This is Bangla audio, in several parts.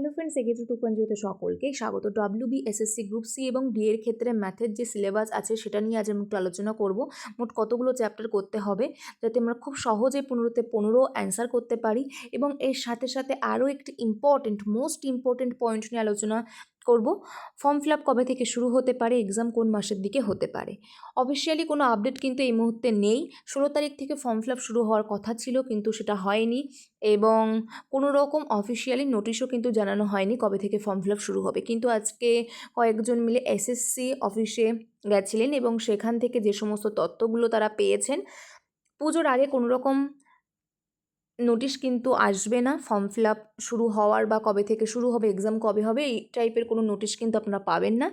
হ্যালো ফ্রেন্ডস এক্ষেত্রে টু সকলকে স্বাগত। W B SSC group C এবং ডি এর ক্ষেত্রে ম্যাথের যে সিলেবাস আছে সেটা নিয়ে আজ আমি একটু আলোচনা করব। মোট কতগুলো চ্যাপ্টার করতে হবে যাতে আমরা খুব সহজে পনেরোতে পনেরো অ্যান্সার করতে পারি এবং এর সাথে সাথে আরও একটি ইম্পর্টেন্ট মোস্ট ইম্পর্টেন্ট পয়েন্ট নিয়ে আলোচনা করব। ফর্ম ফিল আপ কবে থেকে শুরু হতে পারে, এক্সাম কোন মাসের দিকে হতে পারে? অফিসিয়ালি কোনো আপডেট কিন্তু এই মুহূর্তে নেই। ষোলো তারিখ থেকে ফর্ম ফিল আপ শুরু হওয়ার কথা ছিল কিন্তু সেটা হয়নি এবং কোনো রকম অফিসিয়ালি নোটিশও কিন্তু জানানো হয়নি কবে থেকে ফর্ম ফিল আপ শুরু হবে। কিন্তু আজকে কয়েকজন মিলে এসএসসি অফিসে গেছিলেন এবং সেখান থেকে যে সমস্ত তথ্যগুলো তারা পেয়েছেন, পুজোর আগে কোনো রকম নোটিশ কিন্তু আসবে না। ফর্ম ফিল আপ শুরু হওয়ার বা কবে থেকে শুরু হবে এক্সাম কবে হবে, এই টাইপের কোনো নোটিশ কিন্তু আপনারা পাবেন না।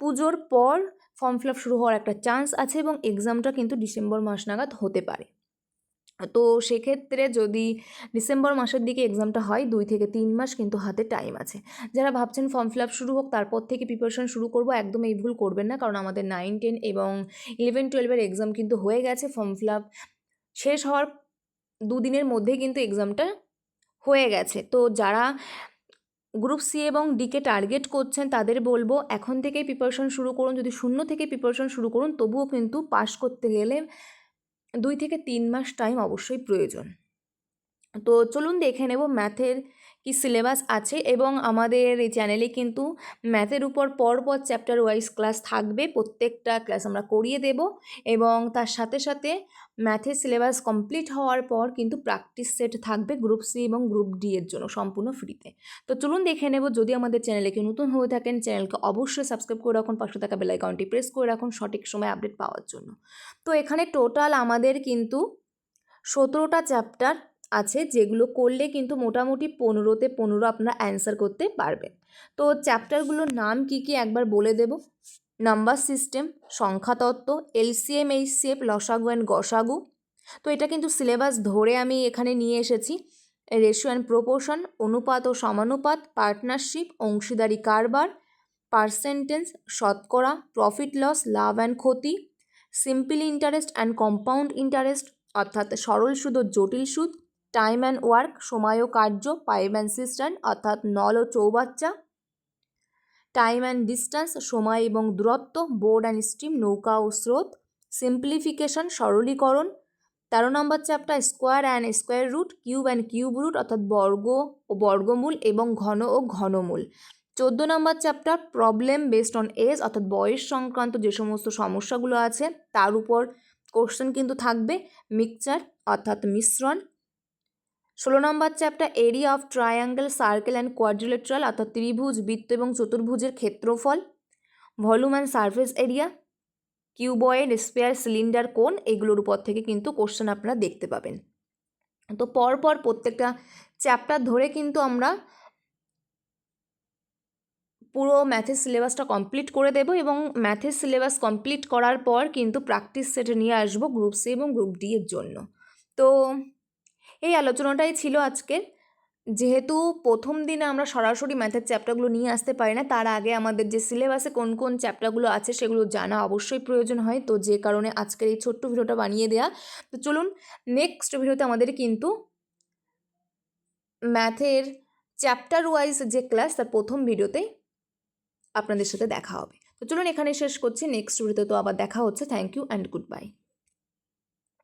পুজোর পর ফর্ম ফিল আপ শুরু হওয়ার একটা চান্স আছে এবং এক্সামটা কিন্তু ডিসেম্বর মাস নাগাদ হতে পারে। তো সেক্ষেত্রে যদি ডিসেম্বর মাসের দিকে এক্সামটা হয়, দুই থেকে তিন মাস কিন্তু হাতে টাইম আছে। যারা ভাবছেন ফর্ম ফিল আপ শুরু হোক, তারপর থেকে প্রিপারেশন শুরু করব, একদম এই ভুল করবেন না। কারণ আমাদের নাইন টেন এবং ইলেভেন টুয়েলভের এক্সাম কিন্তু হয়ে গেছে ফর্ম ফিল আপ শেষ হওয়ার দুদিনের মধ্যে কিন্তু এক্সামটা হয়ে গেছে। তো যারা গ্রুপ সি এবং ডিকে টার্গেট করছেন, তাদের বলব এখন থেকে প্রিপারেশন শুরু করুন। যদি শূন্য থেকে প্রিপারেশন শুরু করুন, তবুও কিন্তু পাশ করতে গেলে দুই থেকে তিন মাস টাইম অবশ্যই প্রয়োজন। তো চলুন দেখে নেব ম্যাথের কি সিলেবাস আছে এবং আমাদের এই চ্যানেলে কিন্তু ম্যাথের উপর পরপর চ্যাপ্টার ওয়াইজ ক্লাস থাকবে। প্রত্যেকটা ক্লাস আমরা করিয়ে দেব এবং তার সাথে সাথে ম্যাথের সিলেবাস কমপ্লিট হওয়ার পর কিন্তু প্র্যাকটিস সেট থাকবে গ্রুপ সি এবং গ্রুপ ডি এর জন্য সম্পূর্ণ ফ্রিতে তো চলুন দেখে নেব, যদি আমাদের চ্যানেলে কেউ নতুন হয়ে থাকেন চ্যানেলকে অবশ্যই সাবস্ক্রাইব করে রাখুন, পাশে থাকা বেল আইকনটি প্রেস করে রাখুন সঠিক সময় আপডেট পাওয়ার জন্য। তো এখানে টোটাল আমাদের কিন্তু সতেরোটা চ্যাপ্টার আছে যেগুলো করলে কিন্তু মোটামুটি পনেরোতে পনেরো আপনারা অ্যান্সার করতে পারবেন। তো চ্যাপ্টারগুলোর নাম কি কি একবার বলে দেব? নাম্বার সিস্টেম সংখ্যাতত্ত্ব এলসিএম এইচসিএফ লসাগু অ্যান্ড গসাগু। তো এটা কিন্তু সিলেবাস ধরে আমি এখানে নিয়ে এসেছি। রেশিও অ্যান্ড প্রপোর্শন অনুপাত ও সমানুপাত পার্টনারশিপ অংশীদারি কারবার পার্সেন্টেন্স শতকরা প্রফিট লস লাভ অ্যান্ড ক্ষতি simple interest and compound interest অর্থাৎ সরল সুদ ও জটিল সুদ টাইম অ্যান্ড ওয়ার্ক সময় ও কার্য পাইপ অ্যান্ড সিস্টেম অর্থাৎ নল ও চৌবাচ্চা। টাইম অ্যান্ড ডিস্টেন্স সময় এবং দূরত্ব বোর্ড অ্যান্ড স্ট্রিম নৌকা ও স্রোত। সিম্পলিফিকেশন সরলীকরণ। তেরো নম্বর chapter square and square root cube and cube root অর্থাৎ বর্গ ও বর্গমূল এবং ঘন ও ঘনমূল। চোদ্দ নম্বর chapter problem based on age অর্থাৎ বয়স সংক্রান্ত যে সমস্ত সমস্যাগুলো আছে, তার উপর কোশ্চেন কিন্তু থাকবে। মিক্সচার অর্থাৎ মিশ্রণ। ষোলো নম্বর chapter, area of triangle, circle and quadrilateral, অর্থাৎ ত্রিভুজ, বৃত্ত এবং চতুর্ভুজের ক্ষেত্রফল। Volume and surface area, cuboid sphere cylinder cone এগুলোর উপর থেকে কিন্তু কোশ্চেন আপনারা দেখতে পাবেন। তো পরপর প্রত্যেকটা চ্যাপ্টার ধরে কিন্তু আমরা পুরো ম্যাথের সিলেবাসটা কমপ্লিট করে দেব এবং ম্যাথের সিলেবাস কমপ্লিট করার পর কিন্তু প্র্যাকটিস সেটে নিয়ে আসব গ্রুপ সি এবং গ্রুপ ডি এর জন্য। তো এই আলোচনাটাই ছিল আজকের। যেহেতু প্রথম দিনে আমরা সরাসরি ম্যাথের চ্যাপ্টারগুলো নিয়ে আসতে পারি না, তার আগে আমাদের যে সিলেবাসে কোন কোন চ্যাপ্টারগুলো আছে সেগুলো জানা অবশ্যই প্রয়োজন হয়। তো যে কারণে আজকের এই ছোট্ট ভিডিওটা বানিয়ে দেওয়া তো চলুন নেক্সট ভিডিওতে আমাদের কিন্তু ম্যাথের চ্যাপ্টার ওয়াইজ যে ক্লাস তার প্রথম ভিডিওতে আপনাদের সাথে দেখা হবে। তো চলুন এখানে শেষ করছি নেক্সট ভিডিওতে তো আবার দেখা হচ্ছে। Thank you and goodbye